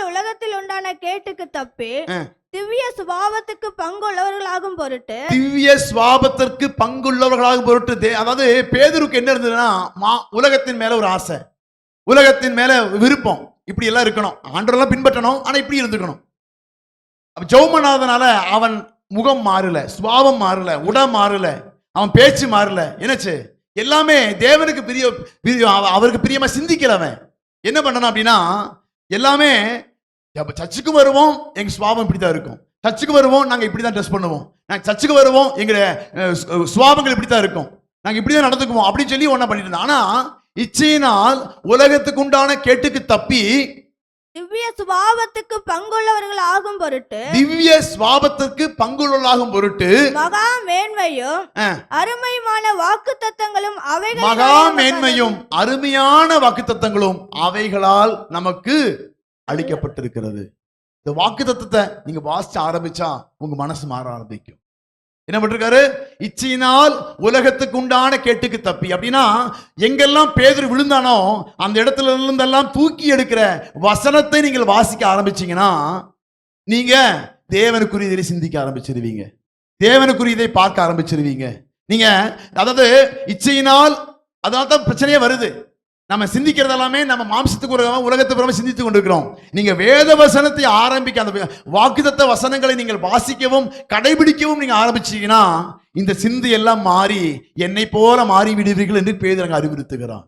இச்சியினால் உலகத்தில் உண்டான கேட்டுக்கு தப்பி. திவ்ய சுபாவத்துக்கு பங்குள்ளவர்களாகும் பொருட்டு திவ்ய சுவாபத்திற்கு பங்குள்ளவர்களாக பொருட்டு அதாவது பேதுருக்கு என்ன இருந்ததுன்னா உலகத்தின் மேல ஒரு ஆசை. உலகத்தின் மேல விருப்பம். இப்படி எல்லாம் இருக்கணும். ஆண்டரெல்லாம் பின்பற்றணும். ஆனா இப்படி இருந்துக்கணும் பண்ணாதனால அவன் முகம் மாறல சுபாவம் மாறல உடம் மாறல அவன் பேச்சு மாறல. என்னச்சு? எல்லாமே தேவனுக்கு பிரிய பிரிய- அவ- அவருக்கு பிரியமா சிந்திக்கல அவன். என்ன பண்ணணும் அப்படின்னா எல்லாமே அப்ப சர்ச்சுக்கு வருவோம் எங்க சுபாவம் இப்படிதான் இருக்கும். சர்ச்சுக்கு வருவோம் நாங்க இப்படிதான் ட்ரெஸ் பண்ணுவோம். நாங்க சர்ச்சுக்கு வருவோம் எங்க அஹ், சு- சுபாவங்கள் இப்படித்தான் இருக்கும். நாங்க இப்படிதான் நடந்துக்குவோம் அப்படின்னு சொல்லி ஒண்ணா பண்ணிட்டு இருந்தோம் ஆனா இச்சையினால் உலகத்துக்கு உண்டான கேட்டுக்கு தப்பி திவ்ய சுபாவத்துக்கு பங்குள்ளவர்கள் ஆகும் பொருட்டு திவ்ய சுவாபத்திற்கு பங்குள்ளாகும் பொருட்டு மகா மேன்மையும். அருமையுமான வாக்கு தத்தங்களும் மகா மேன்மையும் அருமையான வாக்குத்தத்தங்களும் அவைகளால் நமக்கு அளிக்கப்பட்டிருக்கிறது இந்த வாக்குத்தத்தத்தை நீங்க வாசிச்சு ஆரம்பிச்சா உங்க மனசு மாற ஆரம்பிக்கும். என்ன பண்ணிருக்காரு? இச்சையினால் உலகத்துக்கு உண்டான கேட்டுக்கு தப்பி. அப்படின்னா எங்கெல்லாம் பேதர் விழுந்தானோ அந்த இடத்துல இருந்தெல்லாம் தூக்கி எடுக்கிற வசனத்தை நீங்கள் வாசிக்க ஆரம்பிச்சீங்கன்னா நீங்க தேவனுக்குரியதை சிந்திக்க ஆரம்பிச்சிருவீங்க. தேவனுக்குரியதை பார்க்க ஆரம்பிச்சிருவீங்க. நீங்க அதாவது இச்சையினால் அதனால தான் பிரச்சனையே வருது. நம்ம சிந்திக்கிறது எல்லாமே நம்ம மாம்சத்துக்கு ஒரு உலகத்தை புறமே சிந்தித்து கொண்டிருக்கிறோம். நீங்க வேத வசனத்தை ஆரம்பிக்க அந்த வாக்குதத்த வசனங்களை நீங்கள் வாசிக்கவும் கடைபிடிக்கவும் நீங்க ஆரம்பிச்சீங்கன்னா இந்த சிந்தி எல்லாம் மாறி என்னை போல மாறி விடுவீர்கள் என்று பேதர் அறிவுறுத்துகிறான்.